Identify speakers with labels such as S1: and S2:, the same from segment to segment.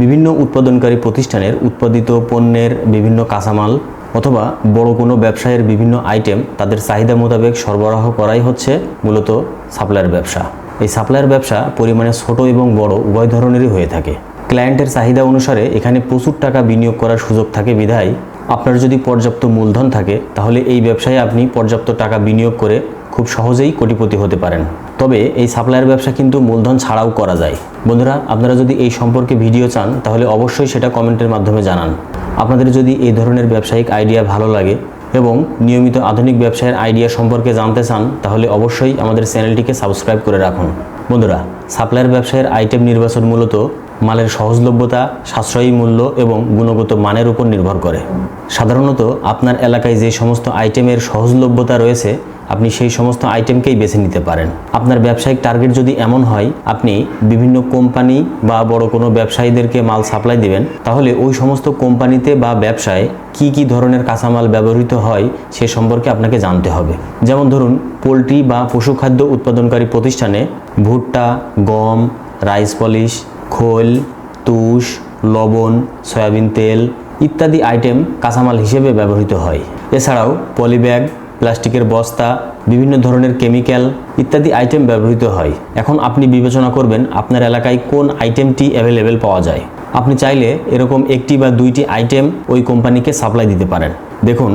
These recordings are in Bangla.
S1: বিভিন্ন উৎপাদনকারী প্রতিষ্ঠানের উৎপাদিত পণ্যের বিভিন্ন কাঁচামাল অথবা বড় কোনো ব্যবসায়ের বিভিন্ন আইটেম তাদের চাহিদা মোতাবেক সরবরাহ করাই হচ্ছে মূলত সাপ্লায়ার ব্যবসা। এই সাপ্লায়ার ব্যবসা পরিমাণে ছোট এবং বড় উভয় ধরনেরই হয়ে থাকে। ক্লায়েন্টের চাহিদা অনুসারে এখানে প্রচুর টাকা বিনিয়োগ করার সুযোগ থাকে বিধায় আপনার যদি পর্যাপ্ত মূলধন থাকে তাহলে এই ব্যবসায় আপনি পর্যাপ্ত টাকা বিনিয়োগ করে খুব সহজেই কোটিপতি হতে পারেন। তবে এই সাপ্লায়ার ব্যবসা কিন্তু মূলধন ছাড়াও করা যায়। বন্ধুরা, আপনারা যদি এই সম্পর্কে ভিডিও চান, তাহলে অবশ্যই সেটা কমেন্টের মাধ্যমে জানান। আপনাদের যদি এই ধরনের ব্যবসায়িক আইডিয়া ভালো লাগে এবং নিয়মিত আধুনিক ব্যবসায়ের আইডিয়া সম্পর্কে জানতে চান, তাহলে অবশ্যই আমাদের চ্যানেলটিকে সাবস্ক্রাইব করে রাখুন। বন্ধুরা সাপ্লায়ার ব্যবসায়ের আইটেম নির্বাচন মূলত মালের সহজলভ্যতা, সাশ্রয়ী মূল্য এবং গুণগত মানের উপর নির্ভর করে। সাধারণত আপনার এলাকায় যে সমস্ত আইটেমের সহজলভ্যতা রয়েছে, আপনি সেই সমস্ত আইটেমকেই বেছে নিতে পারেন। আপনার ব্যবসায়িক টার্গেট যদি এমন হয়, আপনি বিভিন্ন কোম্পানি বা বড় কোনো ব্যবসায়ীদেরকে মাল সাপ্লাই দেবেন, তাহলে ওই সমস্ত কোম্পানিতে বা ব্যবসায় কি কি ধরনের কাঁচামাল ব্যবহৃত হয়, সে সম্পর্কে আপনাকে জানতে হবে। যেমন ধরুন, পোলট্রি বা পশু খাদ্য উৎপাদনকারী প্রতিষ্ঠানে ভুট্টা, গম, রাইস পলিশ খোল, তুষ, লবণ, সয়াবিন তেল ইত্যাদি আইটেম কাঁচামাল হিসেবে ব্যবহৃত হয়। এছাড়াও পলিব্যাগ, প্লাস্টিকের বস্তা, বিভিন্ন ধরনের কেমিক্যাল ইত্যাদি আইটেম ব্যবহৃত হয়। এখন আপনি বিবেচনা করবেন আপনার এলাকায় কোন আইটেমটি অ্যাভেলেবেল পাওয়া যায়। আপনি চাইলে এরকম একটি বা দুইটি আইটেম ওই কোম্পানিকে সাপ্লাই দিতে পারেন। দেখুন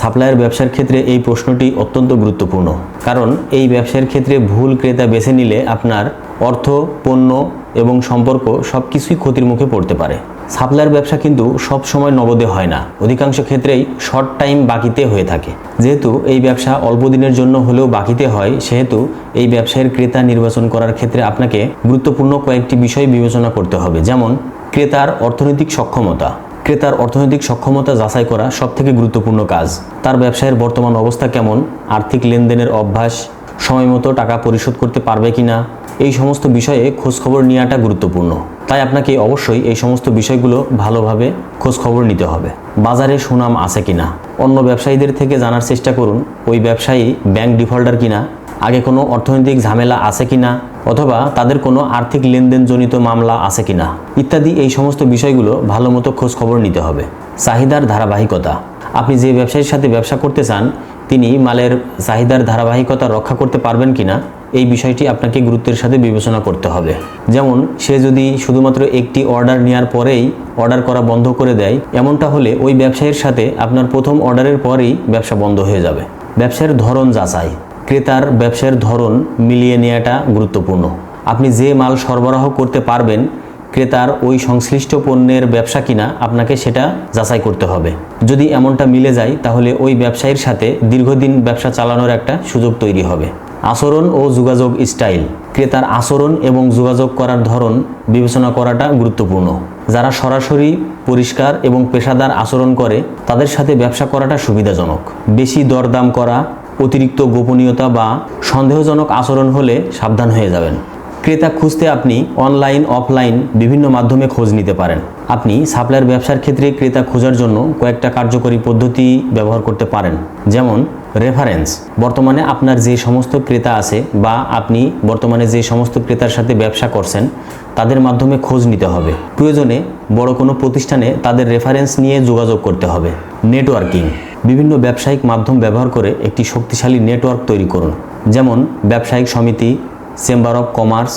S1: সাপ্লায়ার ব্যবসার ক্ষেত্রে এই প্রশ্নটি অত্যন্ত গুরুত্বপূর্ণ। কারণ এই ব্যবসার ক্ষেত্রে ভুল ক্রেতা বেছে নিলে আপনার অর্থ, পণ্য এবং সম্পর্ক সব কিছুই ক্ষতির মুখে পড়তে পারে। সাপ্লায়ার ব্যবসা কিন্তু সব সময় নগদে হয় না। অধিকাংশ ক্ষেত্রেই শর্ট টাইম বাকিতে হয়ে থাকে। যেহেতু এই ব্যবসা অল্প দিনের জন্য হলেও বাকিতে হয়, সেহেতু এই ব্যবসায়ের ক্রেতা নির্বাচন করার ক্ষেত্রে আপনাকে গুরুত্বপূর্ণ কয়েকটি বিষয় বিবেচনা করতে হবে। যেমন, ক্রেতার অর্থনৈতিক সক্ষমতা। ক্রেতার অর্থনৈতিক সক্ষমতা যাচাই করা সবথেকে গুরুত্বপূর্ণ কাজ। তার ব্যবসায়ের বর্তমান অবস্থা কেমন? আর্থিক লেনদেনের অভ্যাস? সময় মতো টাকা পরিশোধ করতে পারবে কিনা? এই সমস্ত বিষয়ে খোঁজখবর নেওয়াটা গুরুত্বপূর্ণ। তাই আপনাকে অবশ্যই এই সমস্ত বিষয়গুলো ভালোভাবে খোঁজখবর নিতে হবে। বাজারে সুনাম আছে কিনা? অন্য ব্যবসায়ীদের থেকে জানার চেষ্টা করুন, ওই ব্যবসায়ী ব্যাংক ডিফল্টার কিনা? আগে কোনো অর্থনৈতিক ঝামেলা আছে কিনা? অথবা তাদের কোনো আর্থিক লেনদেনজনিত মামলা আছে কিনা? ইত্যাদি এই সমস্ত বিষয়গুলো ভালো মতো খোঁজ খবর নিতে হবে। চাহিদার ধারাবাহিকতা। আপনি যে ব্যবসায়ীর সাথে ব্যবসা করতে চান, তিনি মালের চাহিদার ধারাবাহিকতা রক্ষা করতে পারবেন কিনা? এই বিষয়টি আপনাকে গুরুত্বের সাথে বিবেচনা করতে হবে। যেমন, সে যদি শুধুমাত্র একটি অর্ডার নেওয়ার পরেই অর্ডার করা বন্ধ করে দেয়, এমনটা হলে ওই ব্যবসায়ীর সাথে আপনার প্রথম অর্ডারের পরেই ব্যবসা বন্ধ হয়ে যাবে। ব্যবসার ধরন যাচাই। ক্রেতার ব্যবসার ধরন মিলিয়ে নেওয়াটা গুরুত্বপূর্ণ। আপনি যে মাল সরবরাহ করতে পারবেন, ক্রেতার ওই সংশ্লিষ্ট পণ্যের ব্যবসা কিনা আপনাকে সেটা যাচাই করতে হবে। যদি এমনটা মিলে যায়, তাহলে ওই ব্যবসায়ীর সাথে দীর্ঘদিন ব্যবসা চালানোর একটা সুযোগ তৈরি হবে। আচরণ ও যোগাযোগ স্টাইল। ক্রেতার আচরণ এবং যোগাযোগ করার ধরন বিবেচনা করাটা গুরুত্বপূর্ণ। যারা সরাসরি পরিষ্কার এবং পেশাদার আচরণ করে, তাদের সাথে ব্যবসা করাটা সুবিধাজনক। বেশি দরদাম করা, অতিরিক্ত গোপনীয়তা বা সন্দেহজনক আচরণ হলে সাবধান হয়ে যাবেন। ক্রেতা খুঁজতে আপনি অনলাইন অফলাইন বিভিন্ন মাধ্যমে খোঁজ নিতে পারেন। আপনি সাপ্লায়ার ব্যবসার ক্ষেত্রে ক্রেতা খোঁজার জন্য কয়েকটা কার্যকরী পদ্ধতি ব্যবহার করতে পারেন। যেমন রেফারেন্স বর্তমানে আপনার যে সমস্ত ক্রেতা আছে বা আপনি বর্তমানে যে সমস্ত ক্রেতার সাথে ব্যবসা করছেন, তাদের মাধ্যমে খোঁজ নিতে হবে। প্রয়োজনে বড় কোনো প্রতিষ্ঠানে তাদের রেফারেন্স নিয়ে যোগাযোগ করতে হবে। নেটওয়ার্কিং বিভিন্ন ব্যবসায়িক মাধ্যম ব্যবহার করে একটি শক্তিশালী নেটওয়ার্ক তৈরি করুন। যেমন, ব্যবসায়িক সমিতি চেম্বার অফ কমার্স,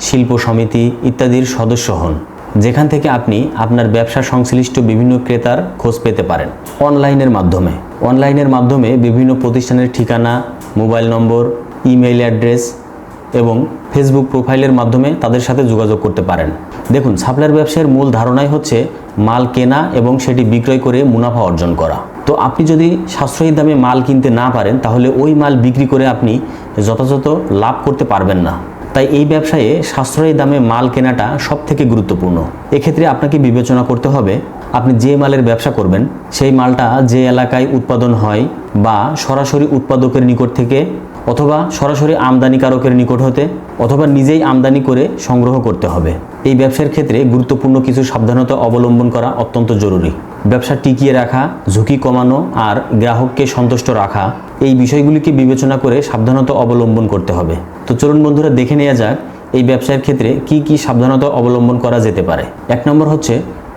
S1: শিল্প সমিতি ইত্যাদির সদস্য হন, যেখান থেকে আপনি আপনার ব্যবসা সংশ্লিষ্ট বিভিন্ন ক্রেতার খোঁজ পেতে পারেন। অনলাইনের মাধ্যমে। অনলাইনের মাধ্যমে বিভিন্ন প্রতিষ্ঠানের ঠিকানা, মোবাইল নম্বর, ইমেইল অ্যাড্রেস এবং ফেসবুক প্রোফাইলের মাধ্যমে তাদের সাথে যোগাযোগ করতে পারেন। দেখুন সাপ্লায়ার ব্যবসায়ের মূল ধারণাই হচ্ছে মাল কেনা এবং সেটি বিক্রয় করে মুনাফা অর্জন করা। তো আপনি যদি সাশ্রয়ী দামে মাল কিনতে না পারেন, তাহলে ওই মাল বিক্রি করে আপনি যথাযথ লাভ করতে পারবেন না। তাই এই ব্যবসায়ে সাশ্রয়ী দামে মাল কেনাটা সব থেকে গুরুত্বপূর্ণ। এক্ষেত্রে আপনাকে বিবেচনা করতে হবে, আপনি যে মালের ব্যবসা করবেন, সেই মালটা যে এলাকায় উৎপাদন হয় বা সরাসরি উৎপাদকের নিকট থেকে অথবা সরাসরি আমদানিকারকের নিকট হতে অথবা নিজেই আমদানি করে সংগ্রহ করতে হবে। এই ব্যবসার ক্ষেত্রে গুরুত্বপূর্ণ কিছু সাবধানতা অবলম্বন করা অত্যন্ত জরুরি। ব্যবসা টিকিয়ে রাখা, ঝুঁকি কমানো আর গ্রাহককে সন্তুষ্ট রাখা, এই বিষয়গুলিকে বিবেচনা করে সাবধানতা অবলম্বন করতে হবে। তো চলুন বন্ধুরা দেখে নেওয়া যাক এই ব্যবসার ক্ষেত্রে কি কি সাবধানতা অবলম্বন করা যেতে পারে। এক নম্বর হচ্ছে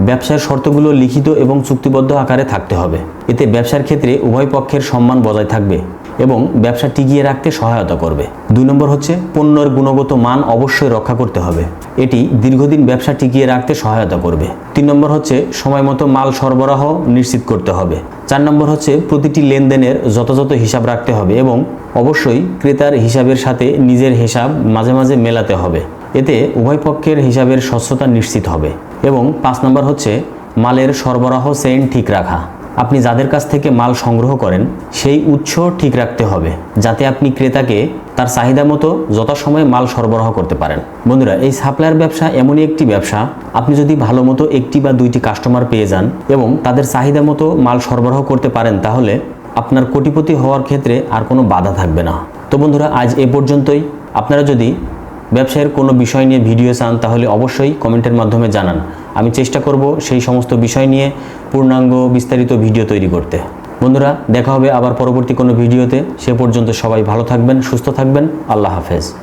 S1: ব্যবসার শর্তগুলো লিখিত এবং চুক্তিবদ্ধ আকারে থাকতে হবে। এতে ব্যবসার ক্ষেত্রে উভয় পক্ষের সম্মান বজায় থাকবে। এবং ব্যবসা টিকিয়ে রাখতে সহায়তা করবে। দুই নম্বর হচ্ছে, পণ্যের গুণগত মান অবশ্যই রক্ষা করতে হবে। এটি দীর্ঘদিন ব্যবসা টিকিয়ে রাখতে সহায়তা করবে। তিন নম্বর হচ্ছে সময় মতো মাল সরবরাহ নিশ্চিত করতে হবে। চার নম্বর হচ্ছে, প্রতিটি লেনদেনের যথাযথ হিসাব রাখতে হবে এবং অবশ্যই ক্রেতার হিসাবের সাথে নিজের হিসাব মাঝে মাঝে মেলাতে হবে। এতে উভয় পক্ষের হিসাবের স্বচ্ছতা নিশ্চিত হবে। এবং পাঁচ নম্বর হচ্ছে, মালের সরবরাহ চেইন ঠিক রাখা। আপনি যাদের কাছ থেকে মাল সংগ্রহ করেন, সেই উৎস ঠিক রাখতে হবে, যাতে আপনি ক্রেতাকে তার চাহিদা মতো যথাসময়ে মাল সরবরাহ করতে পারেন। বন্ধুরা, এই সাপ্লায়ার ব্যবসা এমনই একটি ব্যবসা। আপনি যদি ভালো মতো একটি বা দুইটি কাস্টমার পেয়ে যান এবং তাদের চাহিদা মতো মাল সরবরাহ করতে পারেন, তাহলে আপনার কোটিপতি হওয়ার ক্ষেত্রে আর কোনো বাধা থাকবে না। তো বন্ধুরা, আজ এ পর্যন্তই। আপনারা যদি ব্যবসায়ের কোনো বিষয় নিয়ে ভিডিও চান, তাহলে অবশ্যই কমেন্টের মাধ্যমে জানান। আমি চেষ্টা করব সেই সমস্ত বিষয় নিয়ে পূর্ণাঙ্গ, বিস্তারিত ভিডিও তৈরি করতে। বন্ধুরা, দেখা হবে আবার পরবর্তী কোনো ভিডিওতে। সে পর্যন্ত সবাই ভালো থাকবেন, সুস্থ থাকবেন। আল্লাহ হাফেজ।